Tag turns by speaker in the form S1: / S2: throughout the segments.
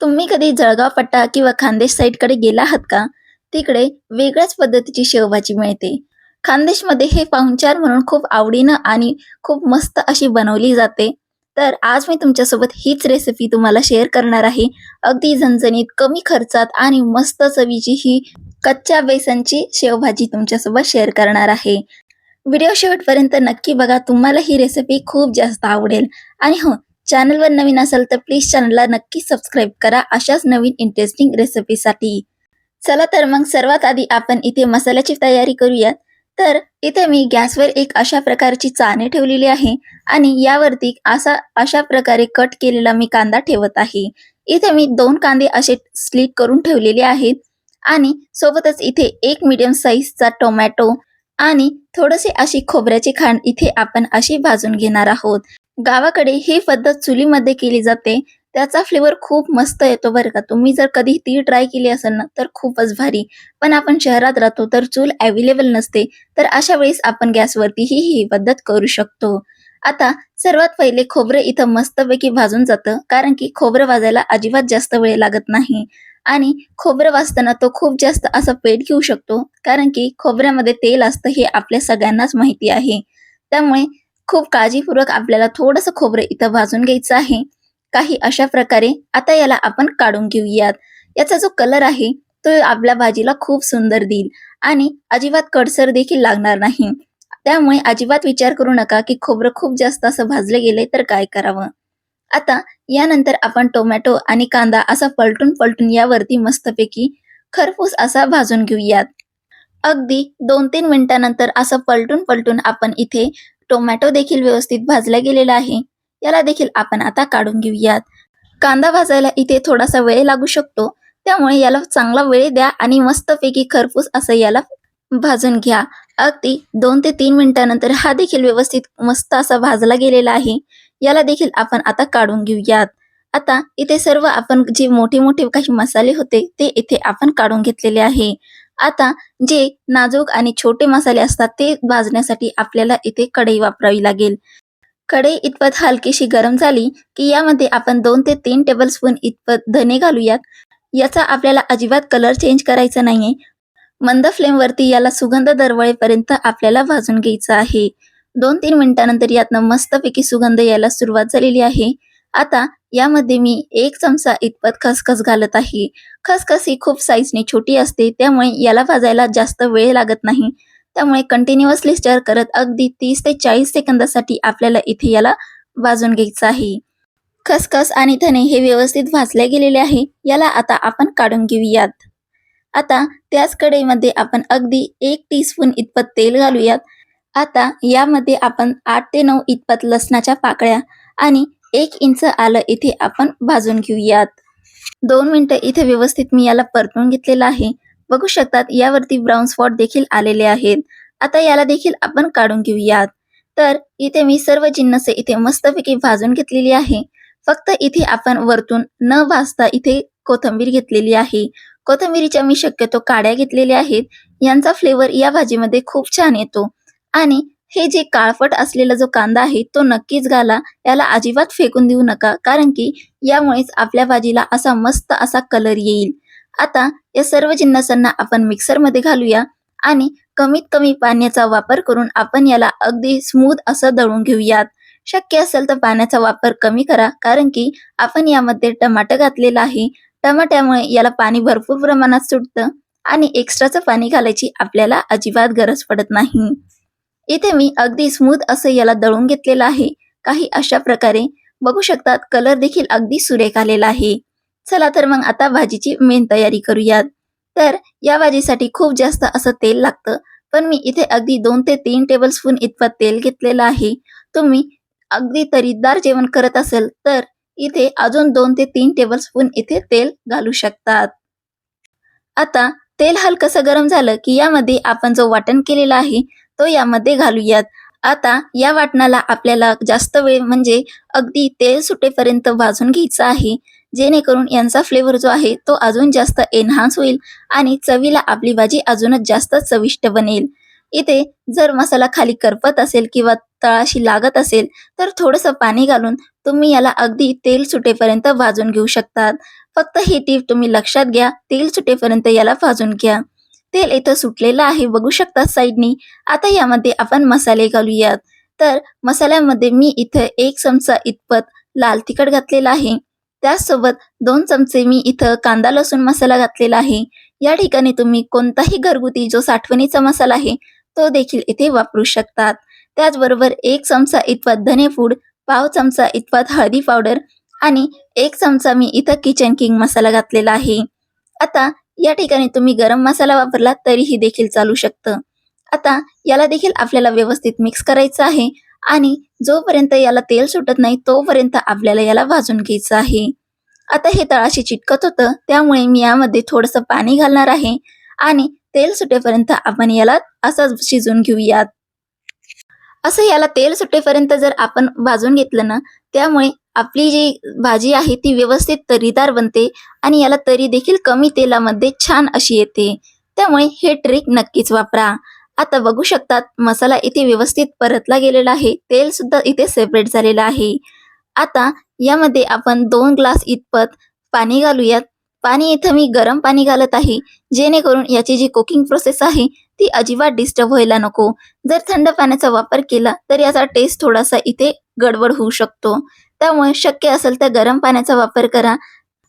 S1: तुम्ही कधी जळगाव पट्टा किंवा खानदेश साईडकडे गेला आहात का? तिकडे वेगळ्याच पद्धतीची शेवभाजी मिळते. खानदेशमध्ये हे पाहुणचार म्हणून खूप आवडीनं आणि खूप मस्त अशी बनवली जाते. तर आज मी तुमच्यासोबत हीच रेसिपी तुम्हाला शेअर करणार आहे. अगदी झणझणीत कमी खर्चात आणि मस्त चवीची ही कच्च्या बेसनची शेवभाजी तुमच्यासोबत शेअर करणार आहे. व्हिडिओ शेवटपर्यंत नक्की बघा तुम्हाला ही रेसिपी खूप जास्त आवडेल. आणि हो चॅनलवर नवीन असाल तर प्लीज चॅनलला नक्की सबस्क्राईब करा अशाच नवीन इंटरेस्टिंग रेसिपीसाठी चला तर मग सर्वात आधी आपण इथे मसाल्याची तयारी करूयात. तर इथे मी गॅसवर एक अशा प्रकारची चाने ठेवलेली आहे आणि यावरती असा अशा प्रकारे कट केलेला मी कांदा ठेवत आहे. इथे मी दोन कांदे असे स्लिट करून ठेवलेले आहेत आणि सोबतच इथे एक मीडियम साईजचा टोमॅटो आणि थोडेसे अशी खोबऱ्याची खांड इथे आपण अशी भाजून घेणार आहोत. गावाकडे ही पद्धत चुलीमध्ये केली जाते. त्याचा फ्लेवर खूप मस्त येतो बरं का. तुम्ही जर कधी ती ट्राय केली असेल ना तर खूपच भारी. पण आपण शहरात राहतो तर चूल अवेलेबल नसते. तर अशा वेळेस आपण गॅसवरती ही ही पद्धत करू शकतो. आता सर्वात पहिले खोबरं इथं मस्तपैकी भाजून जातं. कारण की खोबरं भाजायला अजिबात जास्त वेळ लागत नाही. आणि खोबरं वाजताना तो खूप जास्त असा पेट घेऊ शकतो. कारण की खोबऱ्यामध्ये तेल असतं हे आपल्या सगळ्यांनाच माहिती आहे. त्यामुळे खूप काळजीपूर्वक आपल्याला थोडंसं खोबरं इथं भाजून घ्यायचं आहे. काही अशा प्रकारे आता याला आपण काढून घेऊयात. याचा जो कलर आहे तो आपल्या भाजीला खूप सुंदर देईल आणि अजिबात कडसर देखील लागणार नाही. त्यामुळे अजिबात विचार करू नका की खोबरं खूप जास्त असं भाजलं गेलंय तर काय करावं. आता यानंतर आपण टोमॅटो आणि कांदा असा पलटून पलटून यावरती मस्तपैकी खरपूस असा भाजून घेऊयात. अगदी दोन तीन मिनिटानंतर असं पलटून पलटून आपण इथे टोमॅटो देखील व्यवस्थित भाजला गेलेला आहे. याला देखील आपण आता काढून घेऊयात. कांदा भाजायला इथे थोडासा वेळ लागू शकतो. त्यामुळे याला चांगला वेळ द्या आणि मस्तपैकी खरपूस असं याला भाजून घ्या. अगदी दोन ते तीन मिनिटानंतर हा देखील व्यवस्थित मस्त असा भाजला गेलेला आहे. याला देखील आपण आता काढून घेऊयात. आता इथे सर्व आपण जे मोठे मोठे काही मसाले होते ते इथे आपण काढून घेतलेले आहे. आता जे नाजूक आणि छोटे मसाले असतात ते भाजण्यासाठी आपल्याला इथे कढई वापरावी लागेल. कढई इतपत हलकीशी गरम झाली की यामध्ये आपण दोन ते तीन टेबल स्पून इतपत धने घालूयात. याचा आपल्याला अजिबात कलर चेंज करायचा नाहीये. मंद फ्लेमवरती याला सुगंध दरवळेपर्यंत आपल्याला भाजून घ्यायचं आहे. दोन तीन मिनिटानंतर यातनं मस्तपैकी सुगंध यायला सुरुवात झालेली आहे. आता यामध्ये मी एक चमचा इतपत खसखस घालत आहे. खसखस ही खूप साईजने छोटी असते त्यामुळे याला भाजायला जास्त वेळ लागत नाही. त्यामुळे कंटिन्युअसली स्टर करत अगदी तीस ते चाळीस सेकंदासाठी आपल्याला इथे याला भाजून घ्यायचं आहे. खसखस आणि धने हे व्यवस्थित भाजले गेलेले आहे याला आता आपण काढून घेऊयात. आता त्याच कढईमध्ये आपण अगदी एक टीस्पून इतपत तेल घालूयात. आता यामध्ये आपण आठ ते नऊ इतपत लसणाच्या पाकळ्या आणि एक इंच आलं इथे आपण भाजून घेऊयात. दोन मिनटं इथे व्यवस्थित मी याला परतून घेतलेलं आहे. बघू शकतात यावरती ब्राऊन स्पॉट देखील आलेले आहेत. आता याला देखील आपण काढून घेऊयात. तर इथे मी सर्व जिन्नस इथे मस्तपैकी भाजून घेतलेली आहे. फक्त इथे आपण वरतून न भाजता इथे कोथंबीर घेतलेली आहे. कोथंबीरीच्या मी शक्यतो काड्या घेतलेल्या आहेत. यांचा फ्लेवर या भाजीमध्ये खूप छान येतो. आणि हे जे काळपट असलेला जो कांदा आहे तो नक्कीच घाला. याला अजिबात फेकून देऊ नका कारण की यामुळेच आपल्या भाजीला असा मस्त असा कलर येईल. आता या सर्व जिन्नसांना आपण मिक्सरमध्ये घालूया आणि कमीत कमी पाण्याचा वापर करून आपण याला अगदी स्मूथ असं दळून घेऊयात. शक्य असेल तर पाण्याचा वापर कमी करा कारण की आपण यामध्ये टमाटर घातलेलं आहे. टमाट्यामुळे याला पाणी भरपूर प्रमाणात सुटतं आणि एक्स्ट्राचं पाणी घालायची आपल्याला अजिबात गरज पडत नाही. इथे मी अगदी स्मूथ असं याला दळून घेतलेलं आहे. काही अशा प्रकारे. बघू शकतात कलर देखील अगदी सुरेख आलेला आहे. चला तर मग आता भाजीची मेन तयारी करूयात. तर या भाजीसाठी खूप जास्त असं तेल लागतं पण मी इथे अगदी दोन ते तीन टेबल स्पून इतपत तेल घेतलेलं आहे. तुम्ही अगदी तरीदार जेवण करत असेल तर इथे अजून दोन ते तीन टेबल स्पून इथे तेल घालू शकतात. आता तेल हलकसं गरम झालं की यामध्ये आपण जो वाटण केलेला आहे तो यामध्ये घालूयात. आता या वाटणाला आपल्याला जास्त वेळ म्हणजे अगदी तेल सुटेपर्यंत भाजून घ्यायचं आहे. जेणेकरून यांचा फ्लेवर जो आहे तो अजून जास्त एनहान्स होईल आणि चवीला आपली भाजी अजूनच जास्त चविष्ट बनेल. इथे जर मसाला खाली करपत असेल किंवा तळाशी लागत असेल तर थोडंसं पाणी घालून तुम्ही याला अगदी तेल सुटेपर्यंत भाजून घेऊ शकतात. फक्त ही टीप तुम्ही लक्षात घ्या तेल सुटेपर्यंत याला भाजून घ्या. तेल इथं सुटलेलं आहे बघू शकता साईडनी आता यामध्ये आपण मसाले घालूयात. तर मसाल्यामध्ये मी इथं एक चमचा इतपत लाल तिखट घातलेला आहे. त्याचसोबत दोन चमचे मी इथं कांदा लसूण मसाला घातलेला आहे. या ठिकाणी तुम्ही कोणताही घरगुती जो साठवणीचा मसाला आहे तो देखील इथे वापरू शकतात. त्याचबरोबर एक चमचा इतपत धने फूड पाव चमचा इतपत हळदी पावडर आणि एक चमचा मी इथं किचन किंग मसाला घातलेला आहे. आता या ठिकाणी तुम्ही गरम मसाला वापरला तरीही देखील चालू शकतं. आता याला देखील आपल्याला व्यवस्थित मिक्स करायचं आहे आणि जोपर्यंत याला तेल सुटत नाही तोपर्यंत आपल्याला याला भाजून घ्यायचं आहे. आता हे तळाशी चिटकत होतं त्यामुळे मी यामध्ये थोडंसं पाणी घालणार आहे आणि तेल सुटेपर्यंत आपण याला असंच शिजून घेऊयात. असं याला तेल सुटेपर्यंत जर आपण भाजून घेतलं ना त्यामुळे आपली जी भाजी आहे ती व्यवस्थित तरीदार बनते आणि याला तरी देखील कमी तेलामध्ये छान अशी येते. त्यामुळे हे ट्रिक नक्कीच वापरा. आता बघू शकतात मसाला इथे व्यवस्थित परतला गेलेला आहे. तेल सुद्धा इथे सेपरेट झालेलं आहे. आता यामध्ये आपण दोन ग्लास इतपत पाणी घालूयात. पाणी इथं मी गरम पाणी घालत आहे. जेणेकरून याची जी कुकिंग प्रोसेस आहे ती अजिबात डिस्टर्ब व्हायला नको. जर थंड पाण्याचा वापर केला तर याचा टेस्ट थोडासा इथे गडबड होऊ शकतो. त्यामुळे शक्य असेल तर गरम पाण्याचा वापर करा.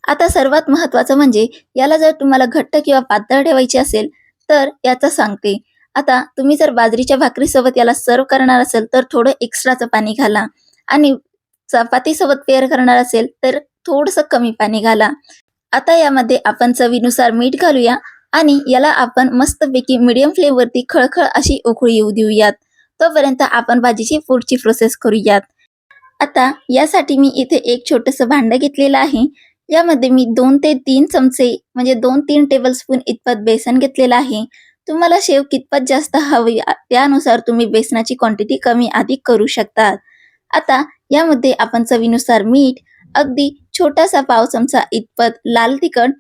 S1: आता सर्वात महत्वाचं म्हणजे याला जर तुम्हाला घट्ट किंवा पातळ ठेवायची असेल तर याचं सांगते. आता तुम्ही जर बाजरीच्या भाकरीसोबत याला सर्व करणार असेल तर थोडं एक्स्ट्राचं पाणी घाला. आणि चपातीसोबत पेअर करणार असेल तर थोडंसं कमी पाणी घाला. आता यामध्ये आपण चवीनुसार मीठ घालूया आणि याला आपण मस्तपैकी मिडियम फ्लेमवरती खळखळ अशी उकळी येऊ देऊयात. तोपर्यंत आपण भाजीची पुढची प्रोसेस करूयात. आता यासाठी मी इथे एक छोटंसं भांडं घेतलेलं आहे. यामध्ये मी दोन ते तीन चमचे म्हणजे दोन तीन टेबल स्पून इतपत बेसन घेतलेलं आहे. तुम्हाला शेव कितपत जास्त हवी त्यानुसार तुम्ही बेसनाची क्वांटिटी कमी अधिक करू शकतात. आता यामध्ये आपण चवीनुसार मीठ अगदी छोटासा पाव चमचा इतपत लाल तिखट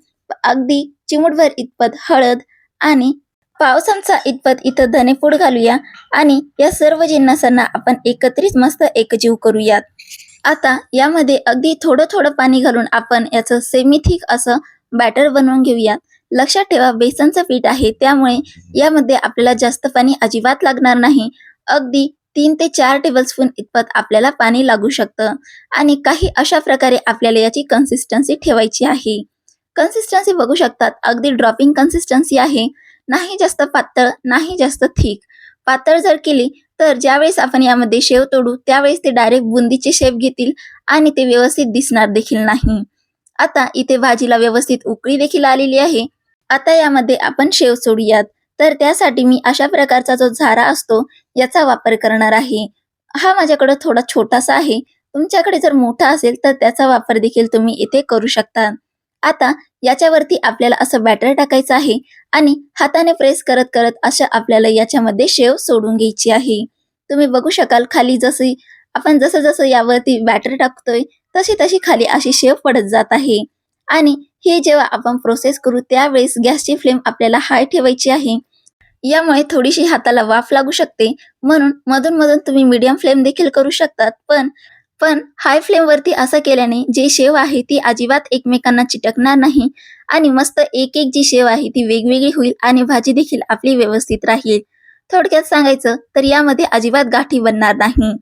S1: अगदी चिमुटभर इतपत हळद आणि पाव चमचा इतपत इथं धनेपूड घालूया आणि या सर्व जिन्नसांना आपण एकत्रित मस्त एकजीव करूयात. आता यामध्ये अगदी थोडं थोडं पाणी घालून आपण याचं सेमी थिक असं बॅटर बनवून घेऊयात. लक्षात ठेवा बेसनचं पीठ आहे त्यामुळे यामध्ये आपल्याला जास्त पाणी अजिबात लागणार नाही. अगदी तीन ते चार टेबलस्पून इतपत आपल्याला पाणी लागू शकतं. आणि काही अशा प्रकारे आपल्याला याची कन्सिस्टन्सी ठेवायची आहे. कन्सिस्टन्सी बघू शकतात अगदी ड्रॉपिंग कन्सिस्टन्सी आहे. नाही जास्त पातळ नाही जास्त थिक पातळ जर केली तर ज्यावेळेस आपण यामध्ये शेव तोडू त्यावेळेस ते डायरेक्ट बुंदीचे शेप घेतील आणि ते व्यवस्थित दिसणार देखील नाही. आता इथे भाजीला व्यवस्थित उकळी देखील आलेली आहे. आता यामध्ये आपण शेव सोडूयात. तर त्यासाठी मी अशा प्रकारचा जो झारा असतो याचा वापर करणार आहे. हा माझ्याकडे थोडा छोटासा आहे. तुमच्याकडे जर मोठा असेल तर त्याचा वापर देखील तुम्ही इथे करू शकता. आता याच्यावरती आपल्याला असं बॅटर टाकायचं आहे आणि हाताने प्रेस करत करत अशा आपल्याला याच्यामध्ये शेव सोडून घ्यायची आहे. तुम्ही बघू शकाल खाली जशी आपण जसं जसं यावरती बॅटर टाकतोय तशी तशी खाली अशी शेव पडत जात आहे. आणि हे जेव्हा आपण प्रोसेस करू त्यावेळेस गॅसची फ्लेम आपल्याला हाय ठेवायची आहे. यामुळे थोडीशी हाताला वाफ लागू शकते म्हणून मधून मधून तुम्ही मीडियम फ्लेम देखील करू शकतात पण पण हाय फ्लेम वरती असं केल्याने जे शेव आहे ती अजिबात एकमेकांना चिटकणार नाही आणि मस्त एक एक जी शेव आहे ती वेगवेगळी होईल आणि भाजी देखील आपली व्यवस्थित राहील. थोडक्यात सांगायचं तर यामध्ये अजिबात गाठी बनणार नाही.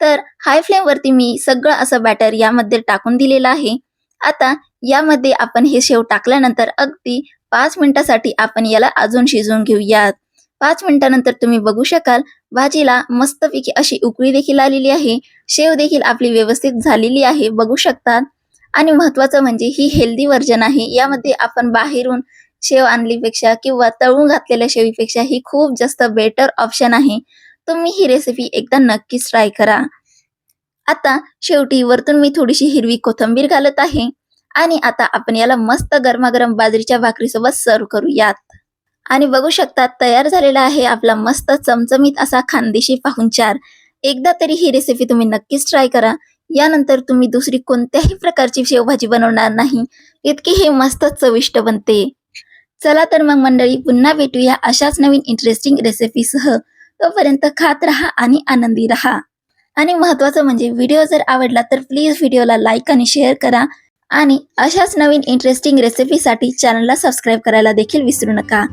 S1: तर हाय फ्लेम वरती मी सगळं असं बॅटर यामध्ये टाकून दिलेलं आहे. आता यामध्ये आपण हे शेव टाकल्यानंतर अगदी पाच मिनिटासाठी आपण याला अजून शिजवून घेऊयात. पाच मिनिटानंतर तुम्ही बघू शकाल भाजीला मस्तपैकी अशी उकळी देखील आलेली आहे. शेव देखील आपली व्यवस्थित झालेली आहे बघू शकतात. आणि महत्वाचं म्हणजे ही हेल्दी व्हर्जन आहे. यामध्ये आपण बाहेरून शेव आणलीपेक्षा किंवा तळून घातलेल्या शेवीपेक्षा ही खूप जास्त बेटर ऑप्शन आहे. तुम्ही ही रेसिपी एकदा नक्कीच ट्राय करा. आता शेवटी वरतून मी थोडीशी हिरवी कोथिंबीर घालत आहे. आणि आता आपण याला मस्त गरमागरम बाजरीच्या भाकरीसोबत सर्व करूयात. आणि बघू शकतात तयार झालेला आहे आपला मस्त चमचमीत असा खानदेशी पाहुणचार. एकदा तरी ही रेसिपी तुम्ही नक्कीच ट्राय करा. यानंतर तुम्ही दुसरी कोणत्याही प्रकारची शेवभाजी बनवणार नाही. इतकी हे मस्त चविष्ट बनते. चला तर मग मंडळी पुन्हा भेटूया अशाच नवीन इंटरेस्टिंग रेसिपीसह तोपर्यंत खात राहा आणि आनंदी राहा. आणि महत्वाचं म्हणजे व्हिडिओ जर आवडला तर प्लीज व्हिडिओला लाईक आणि शेअर करा. आणि अशाच नवीन इंटरेस्टिंग रेसिपीसाठी चॅनलला सबस्क्राईब करायला देखील विसरू नका.